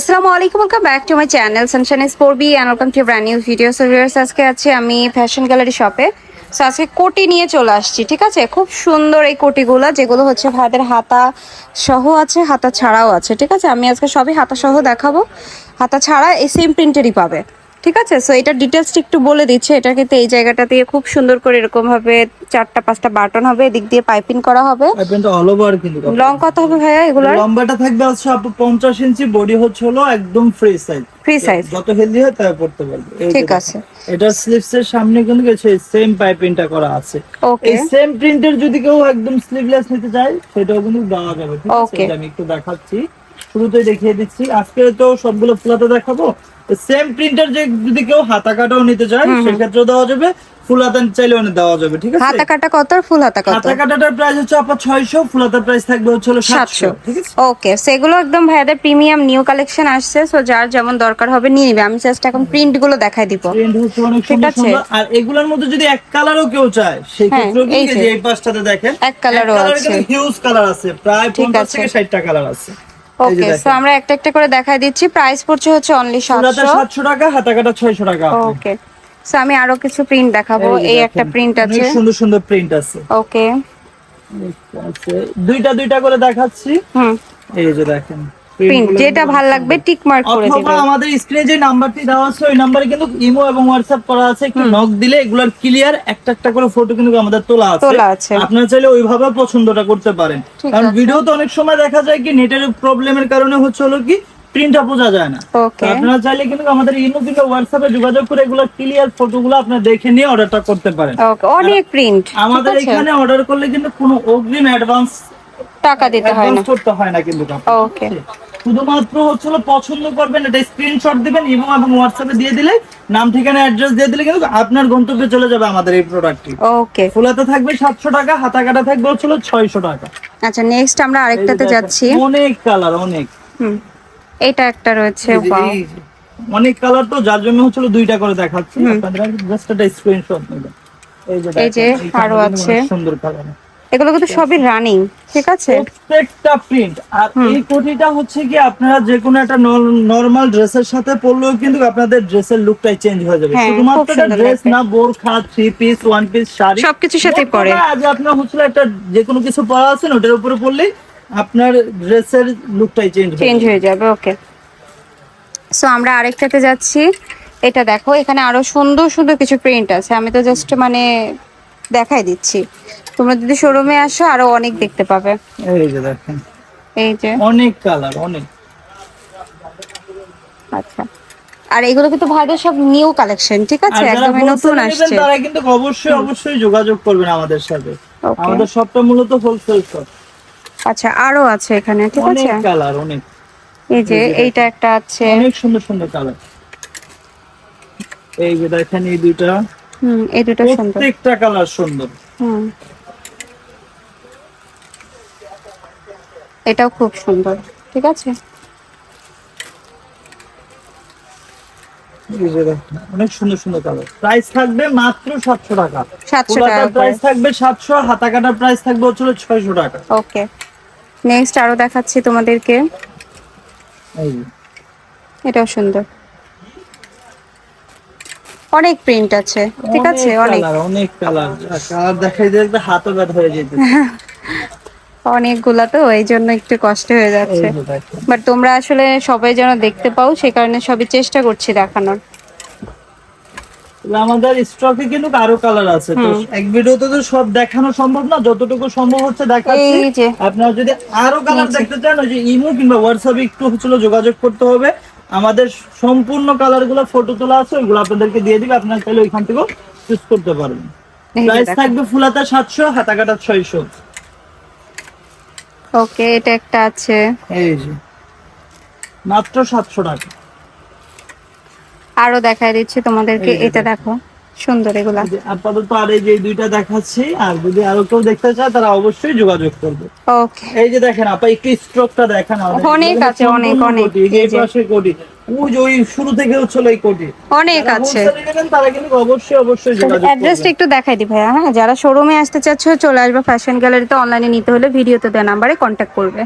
আসসালামু আলাইকুম welcome back to my channel sunshine পড়বি and welcome to brand new video so viewers আজকে আছি আমি ফ্যাশন গ্যালারি শপে সো আজকে কোটি নিয়ে চলে আসছি, ঠিক আছে? খুব সুন্দর এই কোটিগুলো, যেগুলো হচ্ছে ভাইদের হাতা সহ আছে, হাতা ছাড়াও আছে, ঠিক আছে? আমি আজকে সবই হাতা সহ দেখাবো। হাতা ছাড়া এই সেম প্রিন্টেরই পাবে। ঠিক আছে? সো এটা ডিটেলসটা একটু বলে দিচ্ছে। এটা কিন্তু এই জায়গাটা দিয়ে খুব সুন্দর করে এরকম ভাবে চারটা পাঁচটা বাটন হবে এদিক দিয়ে পাইপিং করা হবে। প্যান্টটা অল ওভার কিন্তু লং কত হবে ভাইয়া এগুলোর? লম্বাটা থাকবে হচ্ছে আপু পঞ্চাশ ইঞ্চি বডি হচ্ছে হলো একদম ফ্রি সাইজ ফ্রি সাইজ যত হেলদি হয় তাই পড়তে পারবে। ঠিক আছে। এটা স্লিভস এর সামনে কিন্তু সেই সেম পাইপিংটা করা আছে। ওকে এই সেম প্রিন্টের যদি কেউ একদম স্লিভলেস নিতে চায় সেটাও কিন্তু দেওয়া যাবে। ঠিক আছে? আমি একটু দেখাচ্ছি। শুরুতেই দেখিয়ে দিচ্ছি। আজকে তো সবগুলো ফুলাতে দেখাবো। সেম প্রিন্টার যে যদি কেউ হাতা কাটাও নিতে চায় সেক্ষেত্রেও দেওয়া যাবে। ফুল হাতা চাইলেও দেওয়া যাবে ঠিক আছে? হাতা কাটা কত আর ফুল হাতা কত? হাতা কাটাটার প্রাইস হচ্ছে আপনার ছয়শো ফুলাতার প্রাইস থাকবে হচ্ছে হলো সাতশো সাতশো। ঠিক আছে? ওকে সেগুলো একদম ভাইয়াদের প্রিমিয়াম নিউ কালেকশন আসছে সো যার যেমন দরকার হবে নিয়ে নিবে। আমি জাস্ট এখন প্রিন্টগুলো দেখাই দিব। প্রিন্ট হচ্ছে অনেক সুন্দর আছে। আর এগুলোর মধ্যে যদি এক কালারও কেউ চায় সেই হ্যাঁ, ক্ষেত্রেও কিন্তু। এই পাঁচটাতে দেখেন এক কালারও আছে। হিউজ কালার আছে প্রায় ঠিক 50 আছে। থেকে 60টা কালার আছে। ওকে সো আমরা একটা একটা করে দেখাই দিচ্ছি। প্রাইস পড়ছে হচ্ছে অনলি ফুলাতা সাতশো। 700 টাকা হাতা কাটা 600 টাকা ওকে সো আমি আরও কিছু প্রিন্ট দেখাবো। এই একটা প্রিন্ট আছে। সুন্দর সুন্দর প্রিন্ট আছে। ওকে। দুইটা দুইটা করে দেখাচ্ছি। হুম। এই যে দেখেন। প্রিন্ট যেটা ভালো লাগবে টিক মার্ক করে অথবা আমাদের স্ক্রিনে যে নাম্বারটি দেওয়া আছে ওই নাম্বারে কিন্তু ইমো এবং হোয়াটসঅ্যাপ করা আছে একটু নক দিলে এগুলার ক্লিয়ার একটা একটা করে ফটো কিন্তু আমাদের তোলা আছে। তোলা আছে। আপনারা চাইলে ওইভাবে পছন্দটা করতে পারেন। কারণ ভিডিও তো অনেক সময় দেখা যায় কি নেটের প্রবলেমের কারণে হচ্ছে হলো কি প্রিন্টটা বোঝা যায় না। আপনারা চাইলে কিন্তু আমাদের ইমো কিংবা হোয়াটসঅ্যাপে যোগাযোগ করে এগুলো ক্লিয়ার ফটোগুলো আপনারা দেখে নিয়ে অর্ডারটা করতে পারেন। অনেক প্রিন্ট আমাদের এখানে অর্ডার করলে কিন্তু কোনো অগ্রিম অ্যাডভান্স টাকা দিতে হয় না। করতে হয় না কিন্তু। ওকে শুধুমাত্র হচ্ছে পছন্দ করবেন এটা স্ক্রিনশট দিবেন এবং এবং হোয়াটসঅ্যাপে দিয়ে দিলে নাম ঠিকানা অ্যাড্রেস দিয়ে দিলে কিন্তু আপনার গন্তব্যে চলে যাবে আমাদের এই প্রোডাক্টটি ওকে ফুলাতে থাকবে সাতশো টাকা হাতা কাটা থাকবে হচ্ছে ছয়শো টাকা। আচ্ছা নেক্সট আমরা আরেকটাতে যাচ্ছি। অনেক কালার অনেক। হুম এটা একটা রয়েছে ওয়াও অনেক কালার তো যার জন্য হচ্ছিল দুইটা করে দেখাচ্ছি। আপনাদের জাস্ট একটা স্ক্রিনশট নেবেন। এই যে এই যে, আরও আছে। সুন্দর কালার এগুলো কিন্তু সবই রানিং ঠিক আছে? প্রত্যেকটা প্রিন্ট আর এই কোটিটা হচ্ছে কি আপনারা যে কোনো একটা নরমাল ড্রেসের সাথে পরলেও কিন্তু আপনাদের ড্রেসের লুকটাই চেঞ্জ হয়ে যাবে। হ্যাঁ, শুধুমাত্র ড্রেস। না বোরখা three piece one piece sari. সবকিছুর মোট পরে। আজ আপনার হচ্ছে একটা যে কোনো কিছু পরা আছেন ওটার উপরে পরলেই আপনার ড্রেসের লুকটাই চেঞ্জ চেঞ্জ হয়ে যাবে। ওকে সো আমরা আরেকটাতে যাচ্ছি। এটা দেখো এখানে আরও সুন্দর সুন্দর কিছু প্রিন্ট আছে। আমি তো জাস্ট মানে দেখাই দিচ্ছি। তোমরা যদি শোরুমে আসো আরও অনেক দেখতে পাবে। এই যে দেখেন। এই যে। অনেক কালার অনেক। আচ্ছা। আর এগুলো কিন্তু ভাইদের সব নিউ কালেকশন ঠিক আছে? যারা একদমই নতুন আসছে। তারা কিন্তু অবশ্যই অবশ্যই যোগাযোগ করবেন আমাদের সাথে। আমাদের সবটা মূলত হোলসেল শপ আচ্ছা আরও আছে এখানে ঠিক আছে? অনেক। কালার অনেক এই যে এইটা একটা আছে। অনেক সুন্দর সুন্দর কালার এই যে দেখেন এই দুইটা। হুম এই দুটো সুন্দর। প্রত্যেকটা কালার সুন্দর। হুম। এটাও খুব সুন্দর ঠিক আছে? অনেক সুন্দর সুন্দর কালার। প্রাইস থাকবে মাত্র সাতশো টাকা। 700 টাকা প্রাইস থাকবে সাতশো হাতা কাটার প্রাইস থাকবে হচ্ছে ছয়শো টাকা। ওকে নেক্সট আরও দেখাচ্ছি তোমাদেরকে। এটাও সুন্দর। অনেক প্রিন্ট আছে ঠিক আছে? অনেক। কালার অনেক কালার। কালার দেখাই দেখবে হাতও ব্যথা হয়ে যেতে অনেকগুলা তো এই জন্য একটু কষ্ট হয়ে যাচ্ছে। বাট তোমরা আসলে সবাই যেন দেখতে পাও সে কারণে সবই চেষ্টা করছি দেখানোর। আমাদের স্টকে কিন্তু আরও কালার আছে। তো এক ভিডিওতে তো সব দেখানো সম্ভব না যতটুকু সম্ভব হচ্ছে দেখাচ্ছি। আপনারা যদি আরও কালার দেখতে চান ওই যে ইমো কিংবা হোয়াটসঅ্যাপে একটু হচ্ছিল যোগাযোগ করতে হবে। আমাদের সম্পূর্ণ কালারগুলো ফটো তোলা আছে ওইগুলো আপনাদেরকে দিয়ে দিবে। আপনারা চাইলে ওইখান থেকেও চুজ করতে পারবেন প্রাইস। থাকবে ফুলাতা সাতশো হাতা কাটা ছয়শো। ওকে এটা একটা আছে। এই যে। মাত্র সাতশো টাকা। আরও দেখায় দিচ্ছি তোমাদেরকে এটা দেখো। সুন্দর এগুলা। আপাতত আর এই যে দুইটা দেখাচ্ছি আর যদি আরও কেউ দেখতে চায় তারা অবশ্যই যোগাযোগ করবে। ওকে। এই যে দেখেন আপা একটু স্ট্রোকটা দেখেন। অনেক আছে, অনেক, অনেক। এই পাশে কোটি। ওই শুরু থেকে হচ্ছিল এই কোটি। অনেক আছে। তারা কিন্তু অবশ্যই অবশ্যই অ্যাড্রেসটা একটু দেখাই দি ভাইয়া হ্যাঁ? যারা শোরুমে আসতে চাচ্ছ চলে আসবে। ফ্যাশন গ্যালারিতে অনলাইনে নিতে হলে ভিডিওতে দেওয়া নাম্বারে কন্ট্যাক্ট করবে।